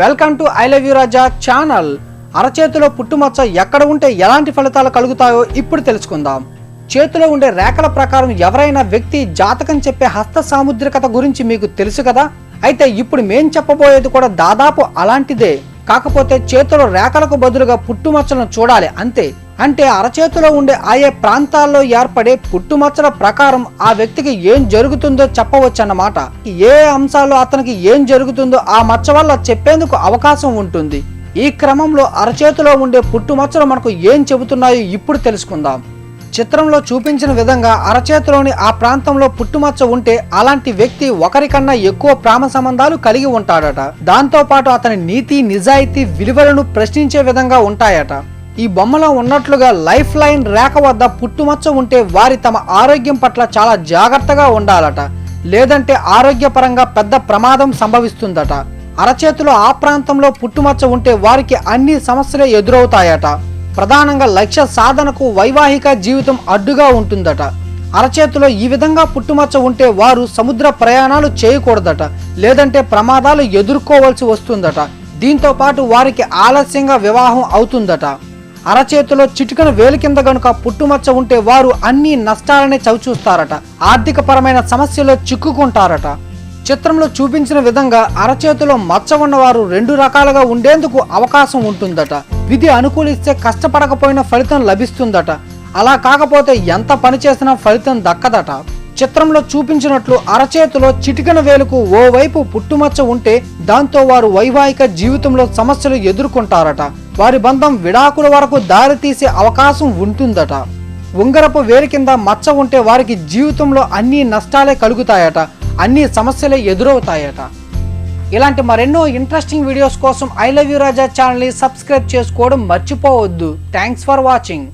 Welcome to I love you Raja channel. అరచేతిలో పుట్టుమచ్చ ఎక్కడ ఉంటే ఎలాంటి ఫలితాలు కలుగుతాయో ఇప్పుడు తెలుసుకుందాం. చేతిలో ఉండే రేఖల ప్రకారం ఎవరైనా వ్యక్తి జాతకం చెప్పే హస్త సాముద్రికత గురించి మీకు తెలుసు కదా? అయితే ఇప్పుడు మేం చెప్పబోయేది కూడా దాదాపు అలాంటిదే. కాకపోతే చేతిలో రేఖలకు బదులుగా పుట్టుమచ్చలను చూడాలి అంతే. అంటే అరచేతిలో ఉండే ఆయా ప్రాంతాల్లో ఏర్పడే పుట్టుమచ్చల ప్రకారం ఆ వ్యక్తికి ఏం జరుగుతుందో చెప్పవచ్చన్నమాట. ఏ అంశాల్లో అతనికి ఏం జరుగుతుందో ఆ మచ్చ వల్ల చెప్పేందుకు అవకాశం ఉంటుంది. ఈ క్రమంలో అరచేతిలో ఉండే పుట్టుమచ్చలు మనకు ఏం చెబుతున్నాయో ఇప్పుడు తెలుసుకుందాం. చిత్రంలో చూపించిన విధంగా అరచేతిలోని ఆ ప్రాంతంలో పుట్టుమచ్చ ఉంటే అలాంటి వ్యక్తి ఒకరికన్నా ఎక్కువ ప్రేమ సంబంధాలు కలిగి ఉంటాడట. దాంతో పాటు అతని నీతి నిజాయితీ విలువలను ప్రశ్నించే విధంగా ఉంటాయట. ఈ బొమ్మలో ఉన్నట్లుగా లైఫ్ లైన్ రేఖ వద్ద పుట్టుమచ్చ ఉంటే వారి తమ ఆరోగ్యం పట్ల చాలా జాగ్రత్తగా ఉండాలట. లేదంటే ఆరోగ్యపరంగా పెద్ద ప్రమాదం సంభవిస్తుందట. అరచేతిలో ఆ ప్రాంతంలో పుట్టుమచ్చ ఉంటే వారికి అన్ని సమస్యలే ఎదురవుతాయట. ప్రధానంగా లక్ష్య సాధనకు వైవాహిక జీవితం అడ్డుగా ఉంటుందట. అరచేతిలో ఈ విధంగా పుట్టుమచ్చ ఉంటే వారు సముద్ర ప్రయాణాలు చేయకూడదట. లేదంటే ప్రమాదాలు ఎదుర్కోవాల్సి వస్తుందట. దీంతో పాటు వారికి ఆలస్యంగా వివాహం అవుతుందట. అరచేతిలో చిటికన వేలు కింద గనుక పుట్టుమచ్చ ఉంటే వారు అన్ని నష్టాలనే చవిచూస్తారట. ఆర్థిక పరమైన సమస్యలో చిక్కుకుంటారట. చిత్రంలో చూపించిన విధంగా అరచేతిలో మచ్చ ఉన్నవారు రెండు రకాలుగా ఉండేందుకు అవకాశం ఉంటుందట. విధి అనుకూలిస్తే కష్టపడకపోయిన ఫలితం లభిస్తుందట. అలా కాకపోతే ఎంత పని చేసినా ఫలితం దక్కదట. చిత్రంలో చూపించినట్లు అరచేతిలో చిటికన వేలుకు ఓవైపు పుట్టుమచ్చ ఉంటే దాంతో వారు వైవాహిక జీవితంలో సమస్యలు ఎదుర్కొంటారట. వారి బంధం విడాకుల వరకు దారి తీసే అవకాశం ఉంటుందట. ఉంగరపు వేరు కింద మచ్చ ఉంటే వారికి జీవితంలో అన్ని నష్టాలే కలుగుతాయట అన్ని సమస్యలే ఎదురవుతాయట. ఇలాంటి మరెన్నో ఇంట్రెస్టింగ్ వీడియోస్ కోసం ఐ లవ్ యూ రాజా ఛానల్ని సబ్స్క్రైబ్ చేసుకోవడం మర్చిపోవద్దు. Thanks for watching.